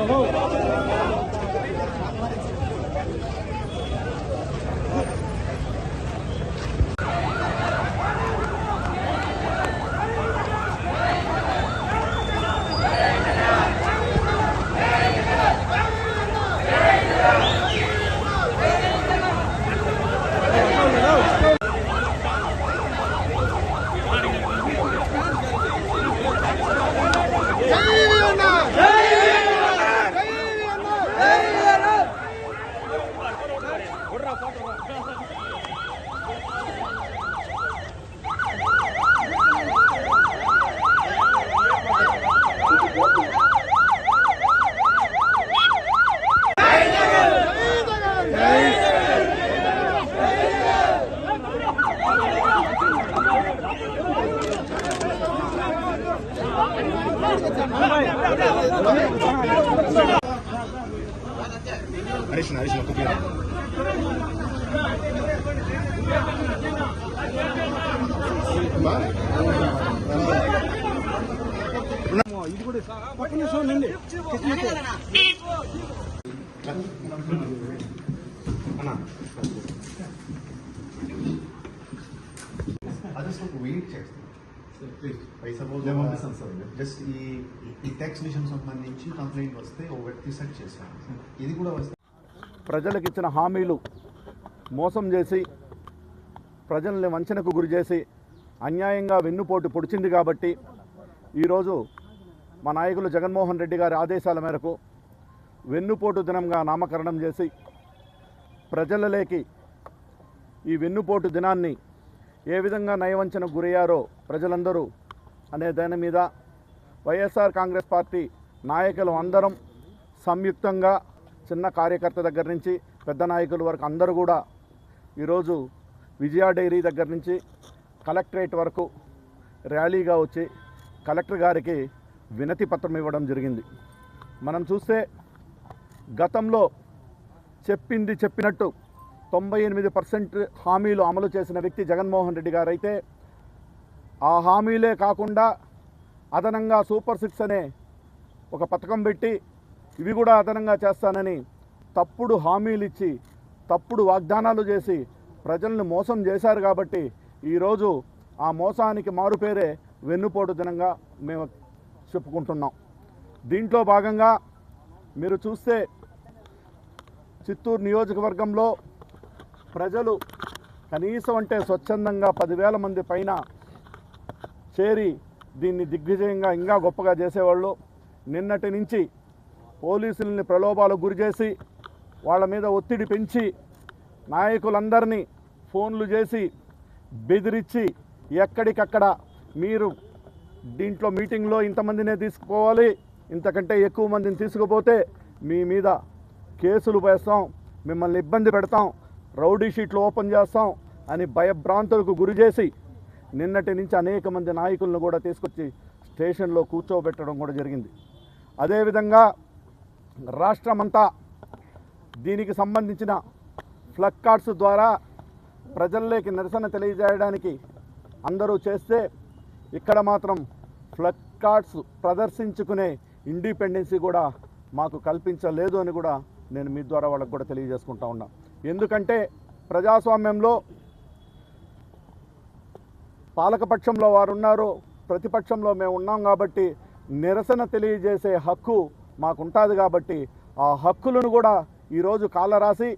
Hello. Arisna, Arisna, copiar. Wait చేస్తాను sir just ఈ ఈ సంబంధించి కంప్లైంట్ వస్తే వ్యక్తి ఇది కూడా ప్రజలకు ఇచ్చిన హామీలు మోసం చేసి ప్రజల్ని వంచనకు గురి చేసి అన్యాయంగా వెన్నుపోటు పొడిచింది కాబట్టి ఈరోజు మా నాయకులు జగన్మోహన్ రెడ్డి గారి ఆదేశాల మేరకు వెన్నుపోటు దినంగా నామకరణం చేసి ప్రజలలోకి ఈ వెన్నుపోటు దినాన్ని ఏ విధంగా నయవంచనకు గురయ్యారో ప్రజలందరూ అనే దాని మీద వైఎస్ఆర్ కాంగ్రెస్ పార్టీ నాయకులు అందరం సంయుక్తంగా చిన్న కార్యకర్త దగ్గర నుంచి పెద్ద నాయకుల వరకు అందరూ కూడా ఈరోజు విజయ డైరీ దగ్గర నుంచి కలెక్టరేట్ వరకు ర్యాలీగా వచ్చి కలెక్టర్ గారికి వినతి పత్రం ఇవ్వడం జరిగింది. మనం చూస్తే గతంలో చెప్పింది చెప్పినట్టు తొంభై ఎనిమిది పర్సెంట్ హామీలు అమలు చేసిన వ్యక్తి జగన్మోహన్ రెడ్డి గారు అయితే ఆ హామీలే కాకుండా అదనంగా సూపర్ సిక్స్ అనే ఒక పథకం పెట్టి ఇవి కూడా అదనంగా చేస్తానని తప్పుడు హామీలు ఇచ్చి తప్పుడు వాగ్దానాలు చేసి ప్రజలను మోసం చేశారు కాబట్టి ఈరోజు ఆ మోసానికి మారుపేరే వెన్నుపోటు దినంగా మేము చెప్పుకుంటున్నాం. దీంట్లో భాగంగా మీరు చూస్తే చిత్తూరు నియోజకవర్గంలో ప్రజలు కనీసం అంటే స్వచ్ఛందంగా పదివేల మంది పైన చేరి దీన్ని దిగ్విజయంగా ఇంకా గొప్పగా చేసేవాళ్ళు. నిన్నటి నుంచి పోలీసుల్ని ప్రలోభాలకు గురి చేసి వాళ్ళ మీద ఒత్తిడి పెంచి నాయకులందరినీ ఫోన్లు చేసి బెదిరించి ఎక్కడికక్కడ మీరు దీంట్లో మీటింగ్లో ఇంతమందినే తీసుకుపోవాలి ఇంతకంటే ఎక్కువ మందిని తీసుకుపోతే మీ మీద కేసులు వేస్తాం మిమ్మల్ని ఇబ్బంది పెడతాం రౌడీ షీట్లు ఓపెన్ చేస్తాం అని భయభ్రాంతులకు గురి చేసి నిన్నటి నుంచి అనేక మంది నాయకులను కూడా తీసుకొచ్చి స్టేషన్లో కూర్చోబెట్టడం కూడా జరిగింది. అదేవిధంగా రాష్ట్రమంతా దీనికి సంబంధించిన ఫ్లక్ కార్డ్స్ ద్వారా ప్రజల్లోకి నిరసన తెలియజేయడానికి అందరూ చేస్తే ఇక్కడ మాత్రం ఫ్లక్ కార్డ్స్ ప్రదర్శించుకునే ఇండిపెండెన్సీ కూడా మాకు కల్పించలేదు అని కూడా నేను మీ ద్వారా వాళ్ళకు కూడా తెలియజేసుకుంటా ఉన్నా. ఎందుకంటే ప్రజాస్వామ్యంలో పాలకపక్షంలో వారు ఉన్నారు ప్రతిపక్షంలో మేము ఉన్నాం కాబట్టి నిరసన తెలియజేసే హక్కు మాకుంటుంది కాబట్టి ఆ హక్కులను కూడా ఈరోజు కాలరాసి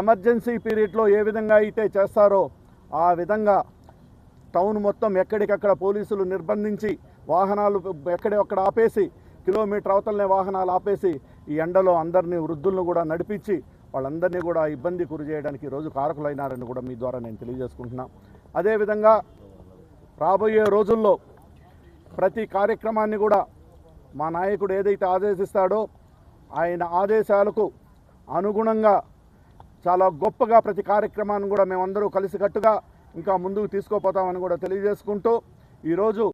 ఎమర్జెన్సీ పీరియడ్లో ఏ విధంగా అయితే చేస్తారో ఆ విధంగా టౌన్ మొత్తం ఎక్కడికక్కడ పోలీసులు నిర్బంధించి వాహనాలు ఎక్కడెక్కడ ఆపేసి కిలోమీటర్ అవతలనే వాహనాలు ఆపేసి ఈ ఎండలో అందరినీ వృద్ధులను కూడా నడిపించి వాళ్ళందరినీ కూడా ఇబ్బంది గురి చేయడానికి ఈరోజు కారకులైనారని కూడా మీ ద్వారా నేను తెలియజేసుకుంటున్నా. అదేవిధంగా రాబోయే రోజుల్లో ప్రతి కార్యక్రమాన్ని కూడా మా నాయకుడు ఏదైతే ఆదేశిస్తాడో ఆయన ఆదేశాలకు అనుగుణంగా చాలా గొప్పగా ప్రతి కార్యక్రమాన్ని కూడా మేమందరూ కలిసికట్టుగా ఇంకా ముందుకు తీసుకోపోతామని కూడా తెలియజేసుకుంటూ ఈరోజు